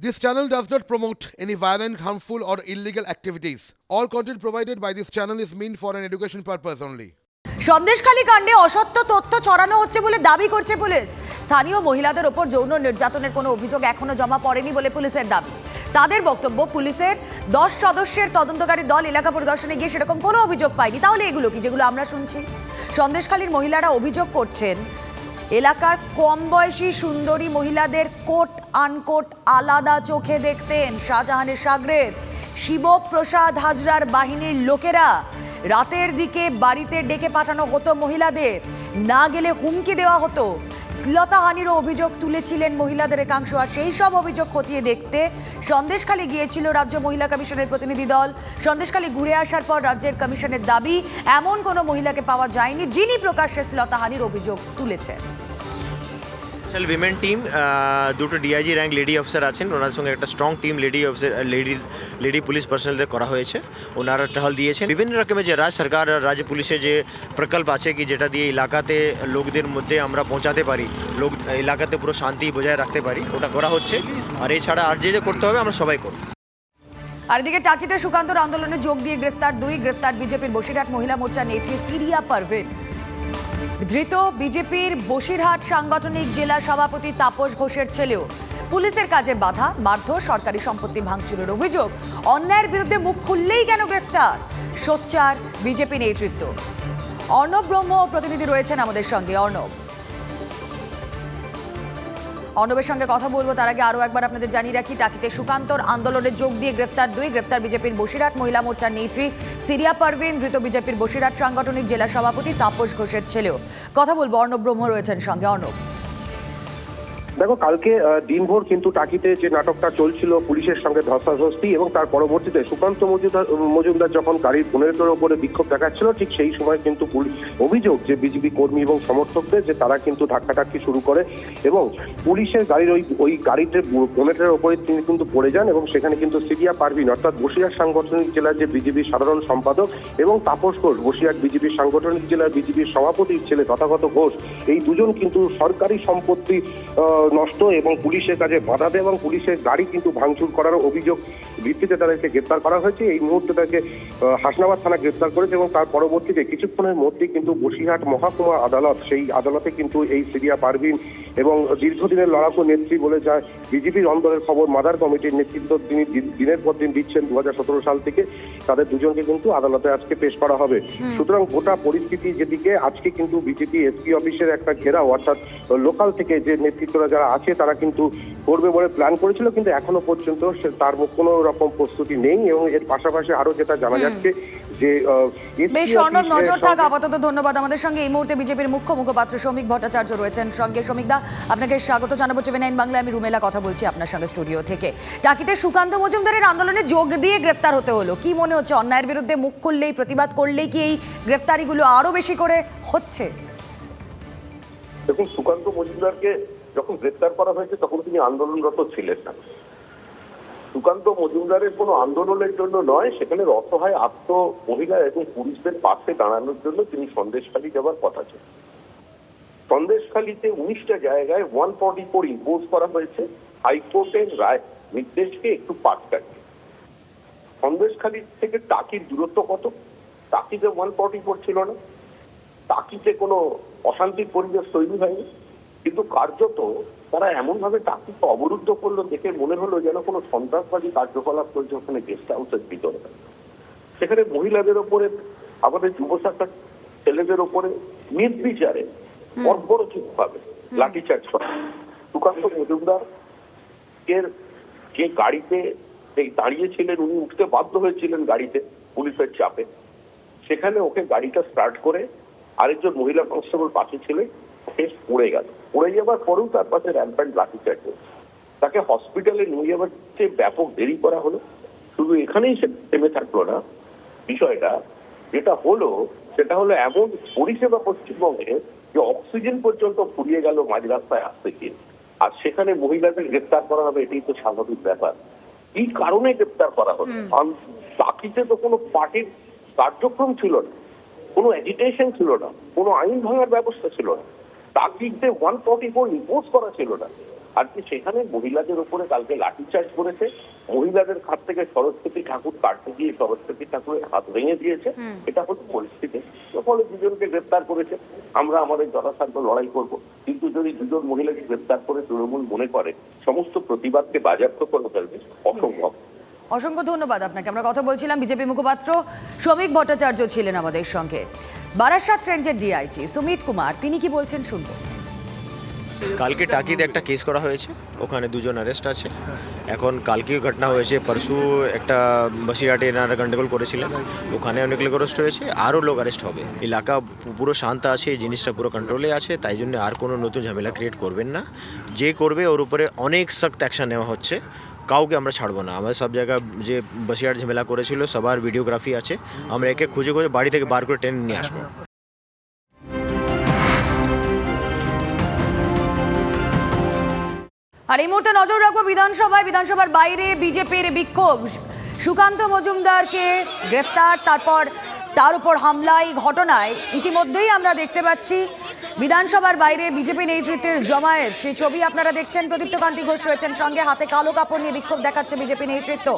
This channel does not promote any violent, harmful, or illegal activities. All content provided by this channel is meant for an education purpose only. Sandeshkhali কাণ্ডে অসত্য তথ্য ছড়ানো হচ্ছে বলে দাবি করছে পুলিশ স্থানীয় মহিলাদের ওপর যৌন নির্যাতনের কোনো অভিযোগ এখনও জমা পড়েনি বলে পুলিশের দাবি তাদের বক্তব্য পুলিশের দশ সদস্যের তদন্তকারী দল এলাকা পরিদর্শনে গিয়ে সেরকম কোনো অভিযোগ পায়নি তাহলে এগুলো কি যেগুলো আমরা শুনছি সন্দেশখালীর মহিলারা অভিযোগ করছেন এলাকার কম বয়সী সুন্দরী মহিলাদের কোট আনকোট আলাদা চোখে দেখতেন শাহজাহানের সাগরেদ শিবপ্রসাদ হাজরার বাহিনীর লোকেরা রাতের দিকে বাড়িতে ডেকে পাঠানো হতো মহিলাদের। না গেলে হুমকি দেওয়া হতো। শ্লীলতাহানিরও অভিযোগ তুলেছিলেন মহিলাদের একাংশ। আর সেই সব অভিযোগ খতিয়ে দেখতে সন্দেশখালী গিয়েছিল রাজ্য মহিলা কমিশনের প্রতিনিধি দল। সন্দেশখালী ঘুরে আসার পর রাজ্যের কমিশনের দাবি, এমন কোনো মহিলাকে পাওয়া যায়নি যিনি প্রকাশ্যে শ্লীলতাহানির অভিযোগ তুলেছেন। স্পেশাল উইমেন টিম দুটো ডিআইজি র্যাঙ্ক লেডি অফিসার আছেন। ওনার সঙ্গে একটা strong team lady officer lady lady police পার্সোনালদের করা হয়েছে। ওনারা টহল দিয়েছেন। বিভিন্ন রকমের যে রাজ্য সরকার রাজ্য পুলিশের যে প্রকল্প আছে কি, যেটা দিয়ে এলাকাতে লোকদের মধ্যে আমরা পৌঁছাতে পারি, লোক, এলাকাতে পুরো শান্তি বজায় রাখতে পারি, ওটা করা হচ্ছে। আর এছাড়া আর যে যে করতে হবে, আমরা সবাই করব। আর এদিকে টাকিতে সুকান্তর আন্দোলনে যোগ দিয়ে গ্রেপ্তার দুই, গ্রেপ্তার বিজেপির বসিরহাট মহিলা মোর্চা নেত্রী সিরিয়া পারভেন ধৃত বিজেপির বসিরহাট সাংগঠনিক জেলা সভাপতি তাপস ঘোষের ছেলেও পুলিশের কাজে বাধা, মারধর, সরকারি সম্পত্তি ভাঙচুরের অভিযোগ। অন্যায়ের বিরুদ্ধে মুখ খুললেই কেন গ্রেপ্তার সোচ্চার বিজেপি নেতৃত্ব। অর্ণব ব্রহ্ম প্রতিনিধি রয়েছেন আমাদের সঙ্গে। অর্ণব অর্ণবের সঙ্গে কথা বলব, তার আগে আরও একবার আপনাদের জানিয়ে রাখি, টাকিতে সুকান্তর আন্দোলনে যোগ দিয়ে গ্রেপ্তার দুই, গ্রেপ্তার বিজেপির বসিরহাট মহিলা মোর্চার নেত্রী সিরিয়া পারভিন, ধৃত বিজেপির বসিরহাট সাংগঠনিক জেলা সভাপতি তাপস ঘোষের ছেলেও। কথা বলব, অর্ণব ব্রহ্ম রয়েছেন সঙ্গে। অর্ণব। দেখো, কালকে দিনভর কিন্তু টাকিতে যে নাটকটা চলছিল, পুলিশের সঙ্গে ধস্তাধস্তি এবং তার পরবর্তীতে সুকান্ত মজুমদার মজুমদার যখন গাড়ির বোনেটের ওপরে বিক্ষোভ দেখাচ্ছিল, ঠিক সেই সময় কিন্তু অভিযোগ যে বিজেপি কর্মী এবং সমর্থকদের, যে তারা কিন্তু ধাক্কাধাক্কি শুরু করে এবং পুলিশের গাড়ির ওই ওই গাড়িতে বোনেটের ওপরে তিনি কিন্তু পড়ে যান এবং সেখানে কিন্তু সিরিয়া পারভিন, অর্থাৎ বসিরহাট সাংগঠনিক জেলার যে বিজেপির সাধারণ সম্পাদক এবং তাপস ঘোষ বসিরহাট বিজেপির সাংগঠনিক জেলার বিজেপির সভাপতির ছেলে তথাগত ঘোষ, এই দুজন কিন্তু সরকারি সম্পত্তি নষ্ট এবং পুলিশের কাজে বাধা দেয় এবং পুলিশের গাড়ি কিন্তু ভাঙচুর করার অভিযোগ ভিত্তিতে তাদেরকে গ্রেপ্তার করা হয়েছে। এই মুহূর্তে তাকে হাসনাবাদ থানা গ্রেপ্তার করেছে এবং তার পরবর্তীতে কিছুক্ষণের মধ্যে কিন্তু বসিরহাট মহাকুমা আদালত সেই আদালতে কিন্তু এই সিরিয়া পারভিন এবং দীর্ঘদিনের লড়াকু নেত্রী বলে যায় বিজেপির অন্দরের খবর মাদার কমিটির নেতৃত্ব তিনি দিন- দিনের পর দিন দিচ্ছেন দু হাজার সতেরো সাল থেকে। তাদের দুজনকে কিন্তু আদালতে আজকে পেশ করা হবে। সুতরাং গোটা পরিস্থিতি যেদিকে আজকে কিন্তু বিজেপি এসপি অফিসের একটা ঘেরাও অর্থাৎ লোকাল থেকে যে নেতৃত্বরা যারা আছে তারা কিন্তু করবে বলে প্ল্যান করেছিল কিন্তু এখনও পর্যন্ত তার কোনো রকম প্রস্তুতি নেই এবং এর পাশাপাশি আরও যেটা জানা যাচ্ছে যে বেশ নজর থাক। আপাতত ধন্যবাদ আমাদের সঙ্গে। এই মুহূর্তে বিজেপির মুখ্য মুখপাত্র শ্রমিক ভট্টাচার্য রয়েছেন। সঙ্গে শ্রমিক দা আপনাকে স্বাগত জানাব টিভি নাইন বাংলা আমি রুমেলা কথা বলছি আপনার সঙ্গে স্টুডিও থেকে। টাকিতে সুকান্ত মজুমদারের আন্দোলনে যোগ দিয়ে গ্রেপ্তার হতে হলো। কি মনে হচ্ছে? অন্যায়ের বিরুদ্ধে মুখ খুললেই প্রতিবাদ করলেই কি এই গ্রেপ্তারিগুলো আরও বেশি করে হচ্ছে? দেখুন সুকান্ত মজুমদারকে যখন গ্রেপ্তার করা হয়েছে, তখন তিনি আন্দোলনরত ছিলেন না। সুকান্ত মজুমদারের কোনো আন্দোলনের জন্য নয়, সেখানে অসহায় আত্ম মহিলা এবং পুরুষদের পাশে দাঁড়ানোর জন্য তিনি সন্দেশখালী যাওয়ার কথা ছিল। সন্দেশখালীতে উনিশটা জায়গায় ওয়ান ফর্টি ফোর ইম্পোজ করা হয়েছে। হাইকোর্টের রায়, নির্দেশকে একটু পাট কাটিয়ে সন্দেশখালী থেকে টাকির দূরত্ব কত? টাকিতে ওয়ান ফর্টি ফোর ছিল না। টাকিতে কোনো অশান্তির পরিবেশ তৈরি হয়নি। কিন্তু কার্যত তারা এমনভাবে টাকিকে অবরুদ্ধ করল দেখে মনে হলো যেন কোনো সন্ত্রাসবাদী কার্যকলাপ চলছে ওখানে গেস্ট হাউসের ভিতরে। সেখানে মহিলাদের ওপরে আমাদের যুব শাখার ছেলেদের ওপরে নির্বিচারে বর্বরচিতভাবে লাঠিচার্জ করা। সুকান্ত মজুমদার এর যে গাড়িতে এই দাঁড়িয়েছিলেন উনি উঠতে বাধ্য হয়েছিলেন গাড়িতে পুলিশের চাপে। সেখানে ওকে গাড়িটা স্টার্ট করে আরেকজন মহিলা কনস্টেবল পাশে ছিলেন সে পড়ে গেল। পড়ে যাওয়ার পরেও তার পাশে র্যাম্প্যান্ট লাঠিচার্জ হয়েছে তাকে হসপিটালে নিয়ে যাবার চেয়ে ব্যাপক দেরি করা হলো শুধু এখানেই সে থেমে থাকল না বিষয়টা যেটা হলো সেটা হলো এমন পরিষেবা পশ্চিমবঙ্গে যে অক্সিজেন পর্যন্ত ফুরিয়ে গেল মাঝ রাস্তায় আসতে গিয়ে। আর সেখানে মহিলাদের গ্রেপ্তার করা হবে এটাই তো স্বাভাবিক ব্যাপার। কি কারণে গ্রেপ্তার করা হলো? বাকিতে তো কোনো পার্টির কার্যক্রম ছিল না কোনো এজিটেশন ছিল না কোনো আইন ভাঙার ব্যবস্থা ছিল না। তাকিতে ওয়ান ফর্টি ফোর ইম্পোজ করা ছিল না। আজকে সেখানে মহিলাদের উপরে কালকে লাঠিচার্জ করেছে। মহিলাদের হাত থেকে সরস্বতী ঠাকুর কাটতে গিয়ে সরস্বতী ঠাকুরের হাত ভেঙে দিয়েছে। এটা হচ্ছে পরিস্থিতি। ফলে দুজনকে গ্রেপ্তার করেছে। আমরা আমাদের যথাসাধ্য লড়াই করব। কিন্তু যদি দুজন মহিলাকে গ্রেপ্তার করে তৃণমূল মনে করে সমস্ত প্রতিবাদকে বাজেয়াপ্ত করে ফেলবে অসম্ভব। অসংখ্য ধন্যবাদ আপনাকে। আমরা কথা বলছিলাম বিজেপি মুখপাত্র শ্রমিক ভট্টাচার্য ছিলেন আমাদের সঙ্গে। বারাসাত রেঞ্জের ডিআইজি সুমিত কুমার, তিনি কি বলছেন শুনব। কালকে টাকিতে একটা কেস করা হয়েছে, ওখানে দুজন অ্যারেস্ট আছে। এখন কালকে ঘটনা হয়েছে, পরশু একটা বসিরহাটে এনারা গন্ডগোল করেছিলেন। ওখানে অনেক লোক অ্যারেস্ট হয়েছে, আরও লোক অ্যারেস্ট হবে। এলাকা পুরো শান্ত আছে জিনিসটা পুরো কন্ট্রোলে আছে, তাই জন্য আর কোনো নতুন ঝামেলা ক্রিয়েট করবেন না। যে করবে ওর উপরে অনেক সখ্ত অ্যাকশন নেওয়া হচ্ছে। কাউকে আমরা ছাড়বো না। আমাদের সব জায়গায় যে বসিরহাট ঝামেলা করেছিল, সবার ভিডিওগ্রাফি আছে। আমরা একে খুঁজে খুঁজে বাড়ি থেকে বার করে টেনে নিয়ে আসব। আর এই মুহূর্তে নজর রাখব বিধানসভায়। বিধানসভার বাইরে বিজেপির বিক্ষোভ। সুকান্ত মজুমদারকে গ্রেফতার, তারপর তার উপর হামলা, এই ঘটনায় ইতিমধ্যেই আমরা দেখতে পাচ্ছি বিধানসভার বাইরে বিজেপি নেতৃত্বের জমায়েত। সেই ছবি আপনারা দেখছেন, প্রদীপ্ত কান্তি ঘোষ রয়েছেন সঙ্গে হাতে কালো কাপড় নিয়ে বিক্ষোভ দেখাচ্ছে বিজেপি নেতৃত্ব।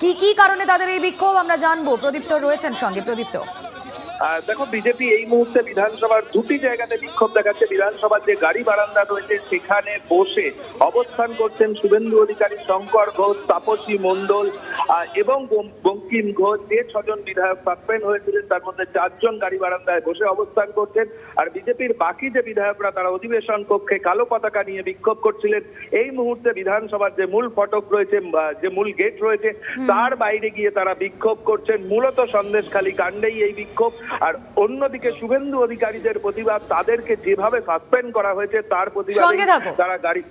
কি কি কারণে তাদের এই বিক্ষোভ আমরা জানব। প্রদীপ্ত রয়েছেন সঙ্গে, প্রদীপ্ত। দেখো বিজেপি এই মুহূর্তে বিধানসভার দুটি জায়গাতে বিক্ষোভ দেখাচ্ছে। বিধানসভার যে গাড়ি বারান্দা রয়েছে সেখানে বসে অবস্থান করছেন শুভেন্দু অধিকারী শঙ্কর ঘোষ তাপসী মণ্ডল আহ, এবং বঙ্কিম ঘোষ। যে ছজন বিধায়ক সাসপেন্ড হয়েছিলেন তার মধ্যে চারজন গাড়ি বারান্দায় বসে অবস্থান করছেন। আর বিজেপির বাকি যে বিধায়করা তারা অধিবেশন কক্ষে কালো পতাকা নিয়ে বিক্ষোভ করছিলেন। এই মুহূর্তে বিধানসভার যে মূল ফটক রয়েছে যে মূল গেট রয়েছে তার বাইরে গিয়ে তারা বিক্ষোভ করছেন। মূলত সন্দেশখালী কাণ্ডেই এই বিক্ষোভ। আর অন্যদিকে শুভেন্দু অধিকারীদের প্রতিবাদ তাদেরকে যেভাবে সাসপেন্ড করা হয়েছে তার প্রতিবাদ তারা গাড়ি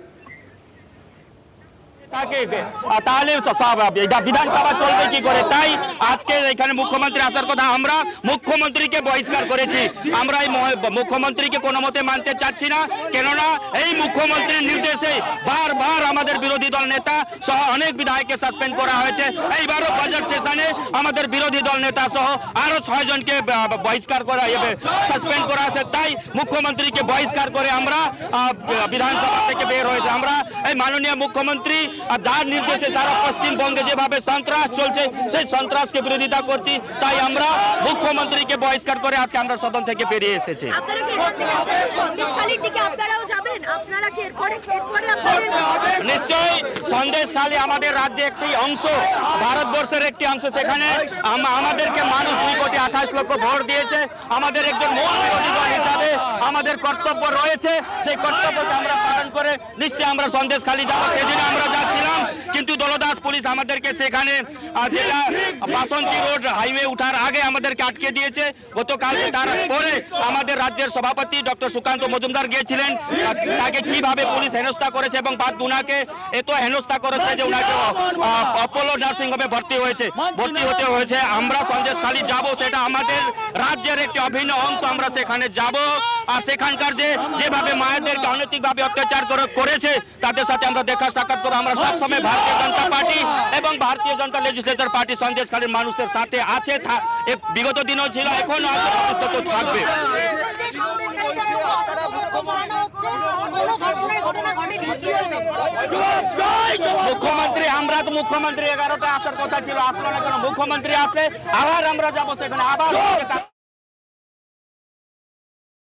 তাহলে বিধানসভা চলবে কি করে? তাই আজকে এখানে মুখ্যমন্ত্রী আসার কথা আমরা মুখ্যমন্ত্রীকে বহিষ্কার করেছি। আমরা এই মুখ্যমন্ত্রীকে কোনো মতে মানতে চাচ্ছি না। কেননা এই মুখ্যমন্ত্রীর নির্দেশে বারবার আমাদের বিরোধী দল নেতা সহ অনেক বিধায়ককে সাসপেন্ড করা হয়েছে। এইবারও বাজেট সেশনে আমাদের বিরোধী দল নেতা সহ আরও ছয় জনকে বহিষ্কার করা সাসপেন্ড করা আছে। তাই মুখ্যমন্ত্রীকে বহিষ্কার করে আমরা বিধানসভা থেকে বের হয়েছে। আমরা এই মাননীয় মুখ্যমন্ত্রী আর যার নির্দেশে সারা পশ্চিমবঙ্গে যেভাবে সন্ত্রাস চলছে সেই সন্ত্রাসকে বিরোধিতা করছি। তাই আমরা মুখ্যমন্ত্রীকে বহিষ্কার করে আজকে আমরা সদন থেকে বেরিয়ে এসেছি। নিশ্চয়ই সন্দেশখালী আমাদের রাজ্যে একটি অংশ ভারতবর্ষের একটি অংশ। সেখানে আমাদেরকে মানুষ দুই কোটি আঠাশ লক্ষ ভোট দিয়েছে। আমাদের একজন মূল বিরোধী দল হিসাবে আমাদের কর্তব্য রয়েছে। সেই কর্তব্যকে আমরা পালন করে নিশ্চয়ই আমরা সন্দেশখালী যাব। সেদিন আমরা যাচ্ছিলাম কিন্তু দলদাস পুলিশ আমাদেরকে সেখানে যেটা বাসন্তী রোড হাইওয়ে উঠার আগে আমাদেরকে আটকে দিয়েছে। গতকাল তারপরে আমাদের রাজ্যের সভাপতি ডক্টর সুকান্ত মজুমদার গিয়েছিলেন। তাকে কীভাবে পুলিশ হেনস্থা করেছে এবং বাদ উনাকে এত হেনস্থা করেছে যে উনাকে অপোলো নার্সিং হোমে ভর্তি হয়েছে। ভর্তি হতে হয়েছে। আমরা সন্দেশখালী যাব, সেটা আমাদের রাজ্যের একটি অভিন্ন অংশ। আমরা সেখানে যাব। আর সেখানকার যে, যেভাবে মায়েদেরকে অনৈতিকভাবে অত্যাচার করেছে, তাদের সাথে আমরা দেখা সাক্ষাৎ করব। আমরা সবসময় ভারতীয় জনতা পার্টি এবং ভারতীয় জনতা লেজিসলেচার পার্টি সন্দেশখালীর মানুষের সাথে আছে বিগত দিনও ছিল এখনও থাকবে? মুখ্যমন্ত্রী, আমরা তো মুখ্যমন্ত্রী এগারোটা আসার কথা ছিল, আসলো না কেন মুখ্যমন্ত্রী আসলে আবার আমরা যাব সেখানে, আবার